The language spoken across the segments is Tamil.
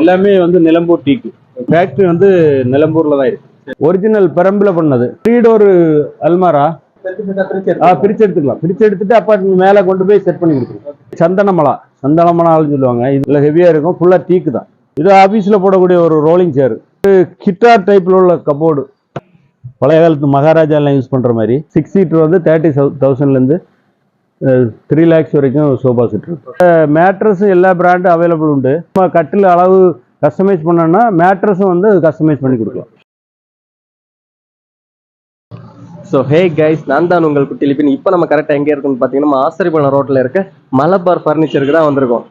எல்லாமே வந்து நிலம்பூர் டீக்கு. ஃபேக்டரி வந்து நிலம்பூர்ல தான் இருக்கு. ஒரிஜினல் பெரம்புல பண்ணது. Three door அல்மாரா? ஆ பிரிச்சு எடுத்துக்கலாம் பிரிச்சு எடுத்துட்டு அப்பார்ட்மெண்ட் மேலே கொண்டு போய் செட் பண்ணி கொடுத்துருவோம். சந்தனமலா. சந்தனமலான்னு சொல்லுவாங்க. இதுல ஹெவியா இருக்கும். ஃபுல்லா டீக்கு தான். இது ஆபீஸ்ல போடக்கூடிய ஒரு ரோலிங் சேர் கிட்டார் டைப்ல உள்ள கபோர்டு பழைய காலத்து மகாராஜா எல்லாம் யூஸ் பண்ற மாதிரி. சிக்ஸ் சீட்டர் வந்து தேர்ட்டி தௌசண்ட்ல இருந்து த்ரீ லேக்ஸ் வரைக்கும் சோஃபா செட் இருக்கு. மேட்ரஸ் எல்லா பிராண்டும் அவைலபிள் உண்டு. நம்ம கட்டில் அளவு கஸ்டமைஸ் பண்ணோம்னா மேட்ரஸும் வந்து கஸ்டமைஸ் பண்ணி கொடுக்கலாம். ஸோ ஹே கைஸ் நான் தான் உங்கள் குட்டி லிபின். இப்போ நம்ம கரெக்டாக எங்கே இருக்குன்னு பார்த்தீங்கன்னா நம்ம ரோட்டில் இருக்க மலபார் ஃபர்னிச்சருக்கு தான் வந்திருக்கோம்.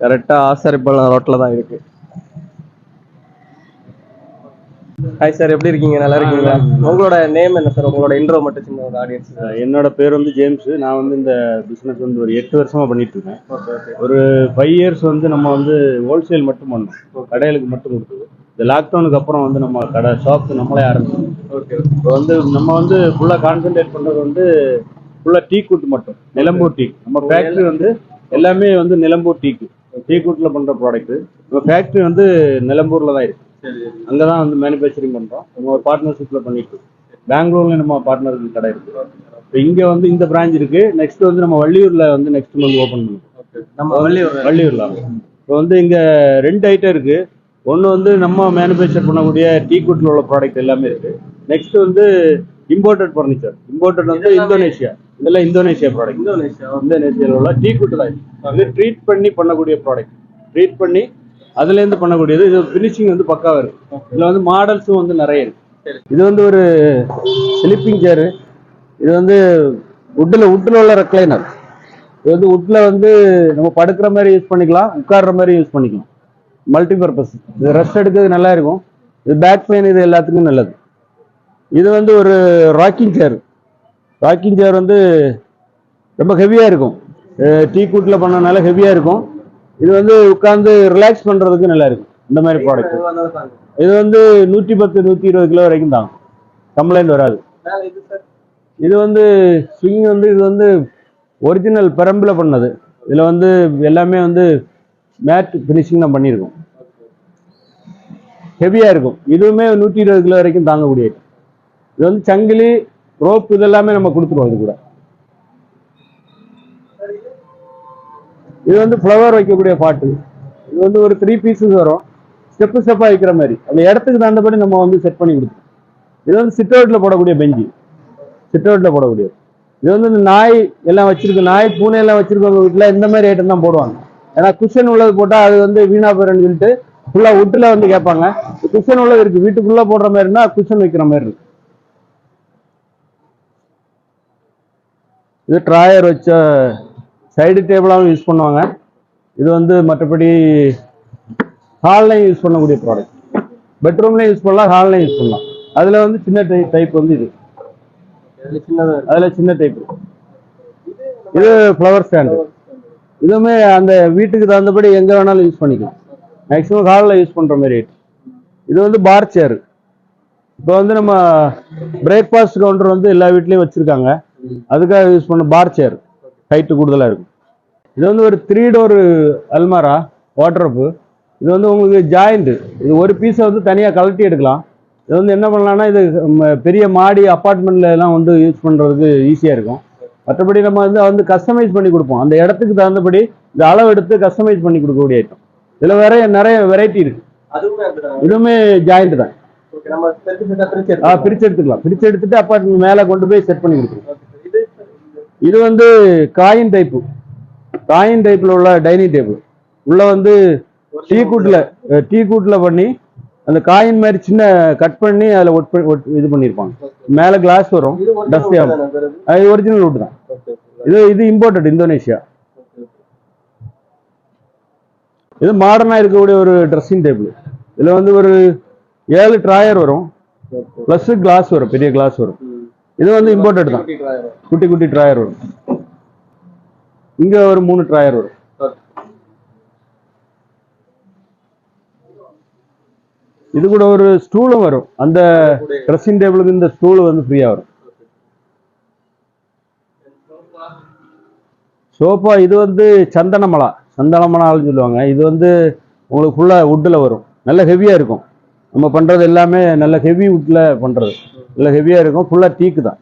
கரெக்டாக ஆசரிபலம் ரோட்டில் தான் இருக்குது ஹாய் சார் எப்படி இருக்கீங்க? நல்லா இருக்கீங்களா? உங்களோட நேம் என்ன சார் உங்களோட இன்ட்ரோ மட்டும் சின்ன ஒரு ஆடியன்ஸ் என்னோட பேர் வந்து ஜேம்ஸ். நான் வந்து இந்த பிசினஸ் வந்து ஒரு எட்டு வருஷமா பண்ணிட்டு இருக்கேன். ஒரு ஃபைவ் இயர்ஸ் வந்து நம்ம வந்து ஹோல்சேல் மட்டும் பண்ணோம். கடைகளுக்கு மட்டும் கொடுத்தது. இந்த லாக்டவுனுக்கு அப்புறம் வந்து நம்ம கடை ஷாப் நம்மளே ஆரம்பிச்சோம். இப்போ வந்து நம்ம வந்து ஃபுல்லாக கான்சென்ட்ரேட் பண்ணுறது வந்து ஃபுல்லாக டீ கூட்டு மட்டும். நிலம்பூர் டீ நம்ம ஃபேக்ட்ரி வந்து எல்லாமே வந்து நிலம்பூர் டீக்கு டீ கூட்டில் பண்ணுற ப்ராடக்ட் நம்ம ஃபேக்ட்ரி வந்து நிலம்பூரில் தான் இருக்கு. சரி அங்கே தான் வந்து மேனுஃபேக்சரிங் பண்ணுறோம் நம்ம ஒரு பார்ட்னர்ஷிப்பில் பண்ணிட்டு பெங்களூர்ல நம்ம பார்ட்னருக்கு கடை இருக்கு. இப்போ இங்கே வந்து இந்த பிரான்ச் இருக்கு. நெக்ஸ்ட் வந்து நம்ம வள்ளியூரில் வந்து நெக்ஸ்ட் மந்த் ஓப்பன் பண்ணுவோம். நம்ம வள்ளியூர் வள்ளியூர்ல. இப்போ வந்து இங்க ரெண்டு ஐட்டம் இருக்கு. ஒன்று வந்து நம்ம மேனுஃபேக்சர் பண்ணக்கூடிய டீ குட்ல உள்ள ப்ராடக்ட் எல்லாமே இருக்கு. நெக்ஸ்ட் வந்து இம்போர்ட்டட் ஃபர்னிச்சர் இம்போர்ட்டட் வந்து இந்தோனேஷியா. இதெல்லாம் இந்தோனேஷியா ப்ராடக்ட் இந்தோனேஷியா இந்தோனேஷியாவில் உள்ள டீ குட் தான். இது ட்ரீட் பண்ணி பண்ணக்கூடிய ப்ராடக்ட் ட்ரீட் பண்ணி அதுலேருந்து பண்ணக்கூடியது. இது ஃபினிஷிங் வந்து பக்காவா இருக்கு. இதுல வந்து மாடல்ஸும் வந்து நிறைய இருக்கு. இது வந்து ஒரு ஸ்லிப்பிங் சேரு இது வந்து உட்டில் உட்டில் உள்ள ரெக்லைனர் இது வந்து உட்ல வந்து நம்ம படுக்கிற மாதிரி யூஸ் பண்ணிக்கலாம் உட்கார்ற மாதிரி யூஸ் பண்ணிக்கலாம். மல்டி பர்பஸ் இது ரெஸ்ட் எடுக்கிறது நல்லா இருக்கும். இது பேக் பெயின் இது எல்லாத்துக்கும் நல்லது. இது வந்து ஒரு ராக்கிங் சேர் ராக்கிங் சேர் வந்து ரொம்ப ஹெவியாக இருக்கும். டீ கூட்டில் பண்ணனால ஹெவியாக இருக்கும். இது வந்து உட்காந்து ரிலாக்ஸ் பண்ணுறதுக்கு நல்லா இருக்கும். இந்த மாதிரி ப்ராடக்ட் இது வந்து நூற்றி பத்து நூற்றி இருபது கிலோ வரைக்கும் தாங்க கம்ப்ளைண்ட் வராது. இது வந்து ஸ்விங் வந்து இது வந்து ஒரிஜினல் பெரம்பில் பண்ணது. இதில் வந்து எல்லாமே வந்து மேட் ஃபினிஷிங் தான் பண்ணியிருக்கோம். ஹெவியாக இருக்கும். இதுவுமே நூற்றி இருபது கிலோ வரைக்கும் தாங்கக்கூடிய. இது வந்து சங்கிலி ரோப் இதெல்லாமே நம்ம கொடுத்துருவோம் இது கூட. இது வந்து ஃப்ளவர் வைக்கக்கூடிய பாட்டு இது வந்து ஒரு த்ரீ பீசஸ் வரும். ஸ்டெப்பு ஸ்டெப்பாக வைக்கிற மாதிரி. அந்த இடத்துக்கு தகுந்தபடி நம்ம வந்து செட் பண்ணி கொடுத்துருவோம் இது வந்து சிட்டவுட்டில் போடக்கூடிய பெஞ்சு. சிட்டவுட்டில் போடக்கூடிய போடக்கூடியது. இது வந்து இந்த நாய் எல்லாம் வச்சிருக்கு நாய் பூனை எல்லாம் வச்சிருக்கவங்க வீட்டில் இந்த மாதிரி ஐட்டம் தான் போடுவாங்க. ஏன்னா குஷன் உள்ளது போட்டால் அது வந்து வீணா போயிடும்னு சொல்லிட்டு ஃபுல்லாக உட்டில் வந்து கேட்பாங்க. குஷன் உள்ளது இருக்குது வீட்டுக்குள்ளே போடுற மாதிரி இருந்தால் குஷன் வைக்கிற மாதிரி இருக்கு. இது ட்ராயர் வச்ச சைடு டேபிளாகவும் யூஸ் பண்ணுவாங்க. இது வந்து மற்றபடி ஹால்லையும் யூஸ் பண்ணக்கூடிய ப்ராடக்ட் பெட்ரூம்லையும் யூஸ் பண்ணலாம் ஹால்லையும் யூஸ் பண்ணலாம். அதில் வந்து சின்ன டைப் வந்து இது. சின்னதாக அதில் சின்ன டைப். இது ஃப்ளவர் ஸ்டாண்டு இதுவுமே அந்த வீட்டுக்கு தகுந்தபடி எங்கே வேணாலும் யூஸ் பண்ணிக்கலாம். மேக்ஸிமம் ஹாலில் யூஸ் பண்ணுற மாதிரி. item. இது வந்து பார் சேரு இப்போ வந்து நம்ம பிரேக்ஃபாஸ்ட் கவுண்டர் வந்து எல்லா வீட்லேயும் வச்சிருக்காங்க. அதுக்காக யூஸ் பண்ண பார் சேர் ஹைட்டு கூடுதலா இருக்கும். இது வந்து ஒரு த்ரீ டோர் அல்மாரா வாட்ரப்பு இது வந்து உங்களுக்கு ஜாயிண்ட் இது ஒரு பீஸை வந்து தனியாக கழட்டி எடுக்கலாம். இது வந்து என்ன பண்ணலாம்னா இது பெரிய மாடி அப்பார்ட்மெண்ட்ல எல்லாம் வந்து யூஸ் பண்றதுக்கு ஈஸியா இருக்கும். மற்றபடி நம்ம வந்து வந்து கஸ்டமைஸ் பண்ணி கொடுப்போம். அந்த இடத்துக்கு தகுந்தபடி இந்த அளவு எடுத்து கஸ்டமைஸ் பண்ணி கொடுக்கக்கூடிய ஐட்டம் இதுல வேற நிறைய வெரைட்டி இருக்கு. இதுவுமே ஜாயிண்ட் தான். பிரிச்சு எடுத்துக்கலாம். பிரிச்சு எடுத்துட்டு அப்பார்ட்மெண்ட் மேலே கொண்டு போய் செட் பண்ணி கொடுத்துருவோம் இது வந்து காயின் டைப்பு காயின் டைப்ல உள்ள டைனிங் டேபிள் உள்ள வந்து டீ கூட்டில் டீ கூட்டில் பண்ணி அந்த காயின் மாதிரி சின்ன கட் பண்ணி அதில் ஒட் ஒட் இது பண்ணியிருப்பாங்க மேலே கிளாஸ் வரும் டஸ்ட் ஆகும்? அது ஒரிஜினல் வுட் தான். இது இது இம்போர்ட்டட் இந்தோனேஷியா. இது மாடர்னாக இருக்கக்கூடிய ஒரு ட்ரெஸ்ஸிங் டேபிள் இதில் வந்து ஒரு ஏழு ட்ராயர் வரும். Okay. ப்ளஸ் கிளாஸ் வரும் பெரிய கிளாஸ் வரும். இது வந்து இம்போர்ட்டட் தான். குட்டி. குட்டி ட்ராயர் வரும். இங்க ஒரு மூணு ட்ராயர் வரும். இது கூட ஒரு ஸ்டூலும் வரும். அந்த ட்ரெஸ்ஸிங் டேபிளுக்கு இந்த ஸ்டூல் வந்து ஃப்ரீயா வரும். சோஃபா இது வந்து சந்தனமலா. சந்தனமலான்னு சொல்லுவாங்க. இது வந்து உங்களுக்கு ஃபுல்லாக வுட்டில் வரும். நல்ல ஹெவியாக இருக்கும். நம்ம பண்ணுறது எல்லாமே நல்ல ஹெவி வுட்டில் பண்ணுறது இல்லை ஹெவியாக இருக்கும் ஃபுல்லாக டீக்கு தான்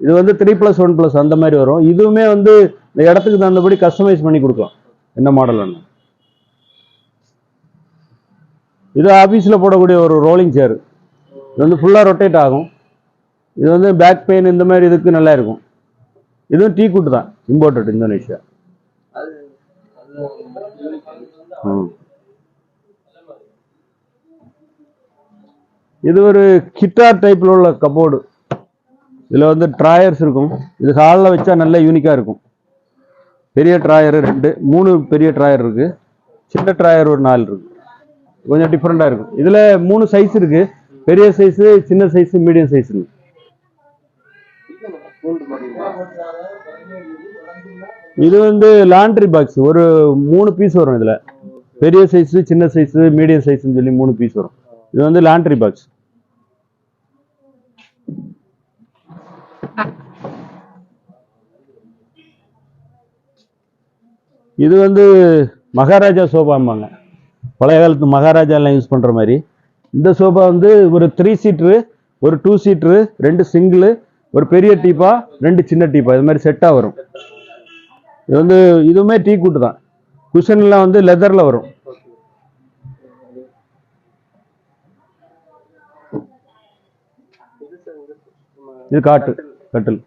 இது வந்து த்ரீ ப்ளஸ் ஒன் ப்ளஸ் அந்த மாதிரி வரும் இதுவுமே வந்து இந்த இடத்துக்கு தகுந்தபடி கஸ்டமைஸ் பண்ணி கொடுக்கலாம் என்ன மாடல் இது ஆஃபீஸில் போடக்கூடிய ஒரு ரோலிங் சேர் இது வந்து ஃபுல்லாக ரொட்டேட் ஆகும் இது வந்து பேக் பெயின் இந்த மாதிரி இதுக்கு நல்லா இருக்கும் இதுவும் டீ குட்டு தான் இம்போர்ட்டட் இந்தோனேஷியா ம். இது ஒரு கிட்டார் டைப்பில் உள்ள கபோர்டு இதில் வந்து ட்ராயர்ஸ் இருக்கும். இது ஹாலில் வச்சா நல்ல யூனிக்காக இருக்கும். பெரிய ட்ராயர் ரெண்டு மூணு பெரிய ட்ராயர் இருக்குது சின்ன ட்ராயர் ஒரு நாலு இருக்குது கொஞ்சம் டிஃப்ரெண்ட்டாக இருக்கும். இதில் மூணு சைஸ் இருக்குது பெரிய சைஸு சின்ன சைஸு மீடியம் சைஸ் இது வந்து லாண்ட்ரி பாக்ஸ் ஒரு மூணு பீஸ் வரும் இதில். பெரிய சைஸு சின்ன சைஸு மீடியம் சைஸ்ன்னு சொல்லி மூணு பீஸ் வரும். இது வந்து லாண்ட்ரி பாக்ஸ் இது வந்து மகாராஜா சோபாம்பாங்க. பழைய காலத்து மகாராஜாலாம் யூஸ் பண்ணுற மாதிரி. இந்த சோபா வந்து ஒரு த்ரீ சீட்ரு ஒரு டூ சீட்ரு ரெண்டு சிங்கிள் ஒரு பெரிய டீப்பா ரெண்டு சின்ன டீப்பா. இது மாதிரி செட்டாக வரும். இது வந்து இதுவுமே டீ கூட்டு தான். குஷன்லாம் வந்து லெதரில் வரும். இது காட்டு கட்டில்.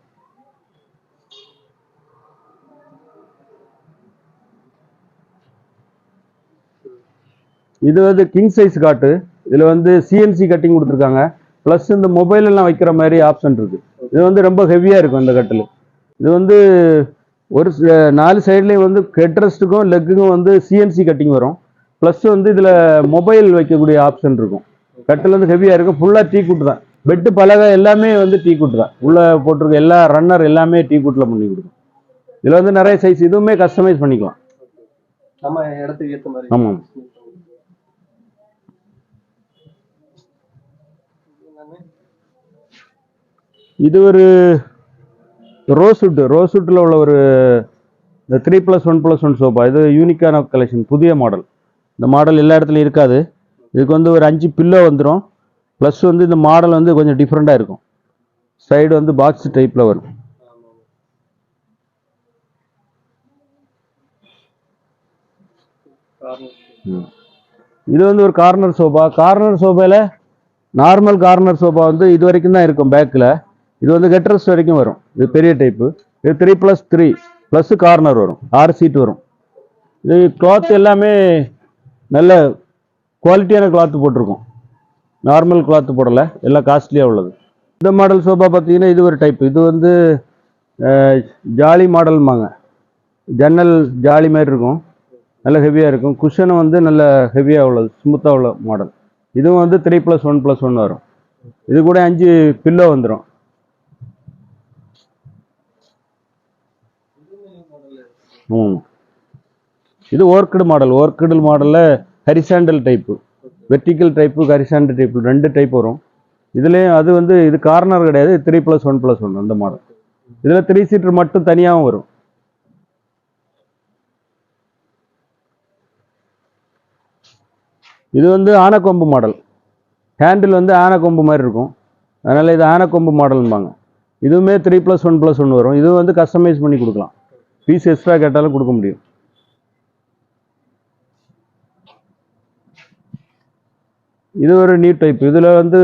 இது வந்து கிங் சைஸ் காட்டு. இதுல வந்து சிஎன்சி கட்டிங் கொடுத்துருக்காங்க. ப்ளஸ் இந்த மொபைல் எல்லாம் வைக்கிற மாதிரி ஆப்ஷன் இருக்கு. இது வந்து ரொம்ப ஹெவியா இருக்கும் இந்த கட்டில். இது வந்து ஒரு நாலு சைட்லேயும் வந்து ஹெட்ரெஸ்ட்டுக்கும் லெக்குக்கும் வந்து சிஎன்சி கட்டிங் வரும். ப்ளஸ் வந்து இதில் மொபைல் வைக்கக்கூடிய ஆப்ஷன் இருக்கும். கட்டில் வந்து ஹெவியாக இருக்கும். ஃபுல்லாக டீ குட்டு தான். பெட்டு பலகை எல்லாமே வந்து டீ குட்டு தான். உள்ளே போட்டிருக்க எல்லா ரன்னர் எல்லாமே டீ குட்டில் பண்ணி கொடுக்கும். இதில் வந்து நிறைய சைஸ் இதுவுமே கஸ்டமைஸ் பண்ணிக்கலாம். நம்ம இடத்துக்கு ஏத்த மாதிரி ஆமாம். இது ஒரு ரோஸ்வுட்டு ரோஸ்வுட்டில் உள்ள ஒரு இந்த three plus one plus one sofa இது யூனிக்கான கலெக்ஷன் புதிய மாடல் இந்த மாடல் எல்லா இடத்துலையும் இருக்காது. இதுக்கு வந்து ஒரு அஞ்சு பில்லோ வந்துடும் ப்ளஸ் வந்து இந்த மாடல் வந்து கொஞ்சம் டிஃப்ரெண்ட்டாக இருக்கும். சைடு வந்து பாக்ஸ் டைப்பில் வரும். ம். இது வந்து ஒரு கார்னர் சோஃபா கார்னர் சோஃபாவில் நார்மல் கார்னர் சோஃபா வந்து இது வரைக்கும் தான் இருக்கும் பேக்கில் இது வந்து கெட்ரஸ் வரைக்கும் வரும். இது பெரிய டைப்பு இது three plus three plus corner வரும். ஆறு சீட் வரும். இது கிளாத் எல்லாமே நல்ல குவாலிட்டியான கிளாத் போட்டிருக்கும். நார்மல் கிளாத் போடலை. எல்லாம் காஸ்ட்லியாக உள்ளது. இந்த மாடல் சோஃபா பார்த்தீங்கன்னா இது ஒரு டைப் இது வந்து ஜாலி மாடல்மாங்க ஜன்னல் ஜாலி மாதிரி இருக்கும். நல்ல ஹெவியாக இருக்கும். குஷனும் வந்து நல்ல ஹெவியாக உள்ளது. ஸ்மூத்தாக உள்ள மாடல் இதுவும் வந்து three plus one plus one வரும். இது கூட அஞ்சு பில்லோ வந்துடும் ம் இது ஓர்க்கிடு மாடல் ஓர்க்கிடு மாடலில் horizontal type vertical type horizontal type ரெண்டு டைப் வரும். இதுலேயும் அது வந்து இது கார்னர் கிடையாது three plus one plus one அந்த மாடல் இதில் த்ரீ சீட்டர் மட்டும் தனியாகவும் வரும். இது வந்து ஆனக்கொம்பு மாடல் ஹேண்டில் வந்து ஆனக்கொம்பு மாதிரி இருக்கும். அதனால் இது ஆனக்கொம்பு மாடல்பாங்க இதுவுமே three plus one plus one வரும். இது வந்து கஸ்டமைஸ் பண்ணி கொடுக்கலாம். பீஸ் எக்ஸ்ட்ரா கேட்டாலும் கொடுக்க முடியும். இது ஒரு நியூ டைப் இதில் வந்து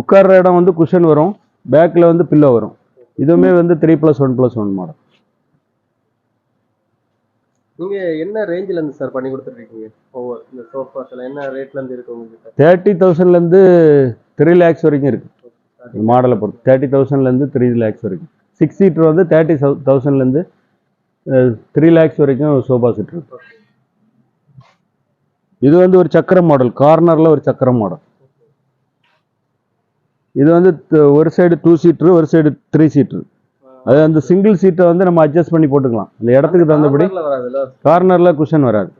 உட்கார்ற இடம் வந்து குஷன் வரும். பேக்கில் வந்து பில்லோ வரும். இதுவுமே வந்து three plus one plus one model நீங்க என்ன ரேஞ்சில இருந்து சார் பண்ணி கொடுத்துருக்கீங்க? ஒவ்வொரு இந்த சோஃபாஸ் எல்லாம் என்ன ரேட்ல இருந்து இருக்கு உங்ககிட்ட? தேர்ட்டி தௌசண்ட்லேருந்து த்ரீ லேக்ஸ் வரைக்கும் இருக்குது மாடலை பொறுத்து. தேர்ட்டி தௌசண்ட்லேருந்து த்ரீ லேக்ஸ் வரைக்கும். சிக்ஸ் சீட்டர் வந்து தேர்ட்டி தௌசண்ட்லேருந்து த்ரீ லேக்ஸ் வரைக்கும் சோஃபா செட் இருக்கு. இது வந்து ஒரு சக்கரம் மாடல் கார்னரில் ஒரு சக்கரம் மாடல் இது வந்து ஒரு சைடு டூ சீட்ரு ஒரு சைடு த்ரீ சீட்ரு அது அந்த சிங்கிள் சீட்டை வந்து நம்ம அட்ஜஸ்ட் பண்ணி போட்டுக்கலாம். அந்த இடத்துக்கு தகுந்தபடி கார்னரில் குஷன் வராது.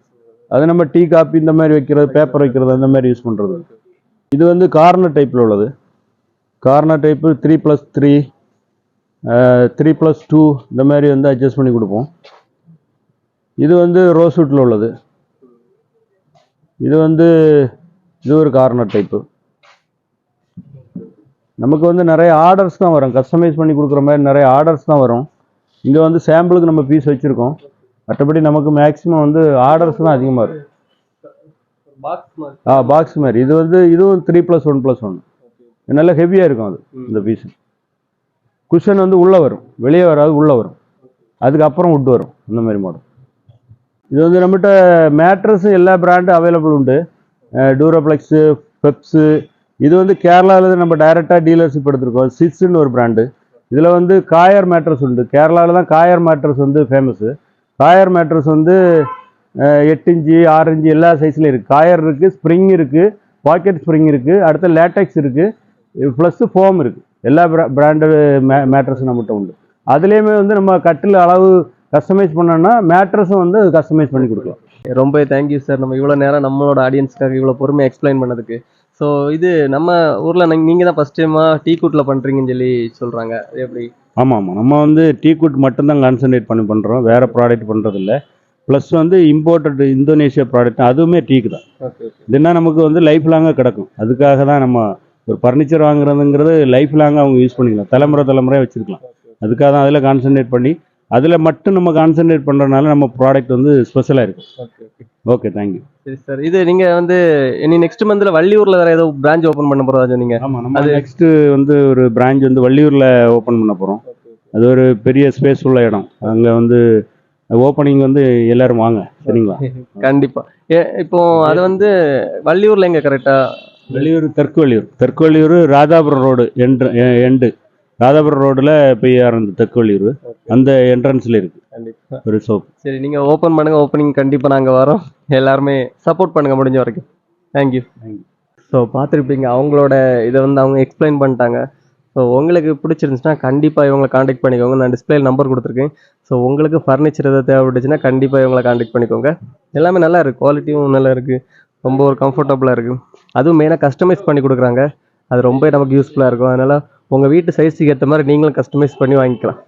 அது நம்ம டீ காப்பி இந்த மாதிரி வைக்கிறது பேப்பர் வைக்கிறது அந்த மாதிரி யூஸ் பண்ணுறது இது வந்து கார்னர் டைப்பில் உள்ளது. Corner type three plus three three plus two இந்த மாதிரி வந்து அட்ஜஸ்ட் பண்ணி கொடுப்போம். இது வந்து ரோஸ்வுட்டில் உள்ளது. இது வந்து இது ஒரு கார்னர் டைப்பு நமக்கு வந்து நிறைய ஆர்டர்ஸ் தான் வரும். கஸ்டமைஸ் பண்ணி கொடுக்குற மாதிரி நிறைய ஆர்டர்ஸ் தான் வரும். இங்கே வந்து சாம்பிளுக்கு நம்ம பீஸ் வச்சுருக்கோம். மற்றபடி நமக்கு மேக்ஸிமம் வந்து ஆர்டர்ஸ் தான் அதிகமாக இருக்கும் ஆ பாக்ஸ் மாதிரி. இது வந்து இதுவும் three plus one plus one நல்ல ஹெவியாக இருக்கும் அது இந்த பீஸ் குஷன் வந்து உள்ளே வரும். வெளியே வராது உள்ளே வரும். அதுக்கப்புறம் உட் வரும். இந்த மாதிரி மாடல் இது வந்து நம்மகிட்ட மேட்ரஸும் எல்லா பிராண்டும் அவைலபிள் உண்டு. டூரோப்ளெக்ஸு பெப்ஸு இது வந்து கேரளாவில் நம்ம டைரெக்டாக டீலர்ஷிப் எடுத்துருக்கோம். சிட்ஸுன்னு ஒரு பிராண்டு இதில் வந்து காயர் மேட்ரஸ் உண்டு. கேரளாவில் தான் காயர் மேட்ரஸ் வந்து ஃபேமஸ்ஸு காயர் மேட்ரஸ் வந்து எட்டு இஞ்சி ஆறு இஞ்சி எல்லா சைஸ்லையும் இருக்குது காயர் இருக்குது ஸ்ப்ரிங் இருக்குது பாக்கெட் ஸ்ப்ரிங் இருக்குது அடுத்து லேட்டெக்ஸ் இருக்குது ப்ளஸ்ஸு ஃபோம் இருக்குது எல்லா பிராண்டு மே மேட்ரஸும் நம்மகிட்ட உண்டு. அதுலேயுமே வந்து நம்ம கட்டில் அளவு கஸ்டமைஸ் பண்ணோம்னா மேட்ரஸும் வந்து கஸ்டமைஸ் பண்ணி கொடுக்கலாம். ரொம்ப தேங்க்யூ சார் நம்ம இவ்வளோ நேரம் நம்மளோட ஆடியன்ஸ்க்காக இவ்வளோ பொறுமையாக எக்ஸ்பிளைன் பண்ணதுக்கு. ஸோ இது நம்ம ஊரில் நீங்கள் தான் ஃபஸ்ட் டைமாக டீ கூட்டில் பண்ணுறீங்கன்னு சொல்லி சொல்கிறாங்க எப்படி? ஆமாம். ஆமாம் நம்ம வந்து டீ குட் மட்டும்தான் கான்சன்ட்ரேட் பண்ணி பண்ணுறோம் வேறு ப்ராடக்ட் பண்ணுறதில்ல ப்ளஸ் வந்து இம்போர்ட்டட் இந்தோனேஷியா ப்ராடக்ட் அதுவுமே டீக்கு தான். இதுனா நமக்கு வந்து லைஃப் லாங்காக கிடக்கும். அதுக்காக தான் நம்ம ஒரு ஃபர்னிச்சர் வாங்குறதுங்கிறது லைஃப் லாங்காக அவங்க யூஸ் பண்ணிக்கலாம். தலைமுறை தலைமுறையாக வச்சுருக்கலாம். அதுக்காக தான் அதில் கான்சன்ட்ரேட் பண்ணி அதில் மட்டும் நம்ம கான்சன்ட்ரேட் பண்ணுறதுனால நம்ம ப்ராடக்ட் வந்து ஸ்பெஷலாக இருக்கும். ஓகே தேங்க்யூ சரி சார் இது நீங்கள் வந்து இனி நெக்ஸ்ட் மந்தில் வள்ளியூரில் வேறு ஏதோ பிரான்ச் ஓப்பன் பண்ண போகிறதா சொன்னீங்க. ஆமாம் நம்ம நெக்ஸ்ட்டு வந்து ஒரு பிரான்ச் வந்து வள்ளியூரில் ஓப்பன் பண்ண போகிறோம் அது ஒரு பெரிய ஸ்பேஸ் உள்ள இடம். அங்கே வந்து ஓப்பனிங் வந்து எல்லாரும் வாங்க. சரிங்களா? கண்டிப்பா. ஏ இப்போ அது வந்து வள்ளியூர்ல எங்க கரெக்டா வெளியூர் தெற்கு வெளியூர் தெற்கு வெளியூர் ராதாபுரம் ரோடு என்ட்ர எண்டு. ராதாபுரம் ரோடில் போய் ஆரம்பிச்சு தெற்கு வெளியூர் அந்த என்ட்ரன்ஸில் இருக்கு. கண்டிப்பா. ஒரு சோப் சரி நீங்க ஓபன் பண்ணுங்க. ஓப்பனிங் கண்டிப்பா நாங்க வரோம். எல்லாருமே சப்போர்ட் பண்ணுங்க முடிஞ்ச வரைக்கும். Thank you you. ஸோ பார்த்துருப்பீங்க அவங்களோட இதை வந்து அவங்க எக்ஸ்பிளைன் பண்ணிட்டாங்க. ஸோ உங்களுக்கு பிடிச்சிருந்துச்சுன்னா கண்டிப்பாக இவங்களை காண்டாக்ட் பண்ணிக்கோங்க. நான் டிஸ்பிளே நம்பர் கொடுத்துருக்கேன். ஸோ உங்களுக்கு ஃபர்னிச்சர் எதாவது தேவைப்பட்டுச்சுன்னா கண்டிப்பாக இவங்களை காண்டாக்ட் பண்ணிக்கோங்க. எல்லாமே நல்லா இருக்குது குவாலிட்டியும் நல்லா இருக்குது ரொம்ப ஒரு கம்ஃபர்டபுளாக இருக்குது அதுவும் மெயினாக கஸ்டமைஸ் பண்ணி கொடுக்குறாங்க. அது ரொம்ப நமக்கு யூஸ்ஃபுல்லாக இருக்கும். அதனால் உங்கள் வீட்டு சைஸுக்கு ஏற்ற மாதிரி நீங்களும் கஸ்டமைஸ் பண்ணி வாங்கிக்கலாம்.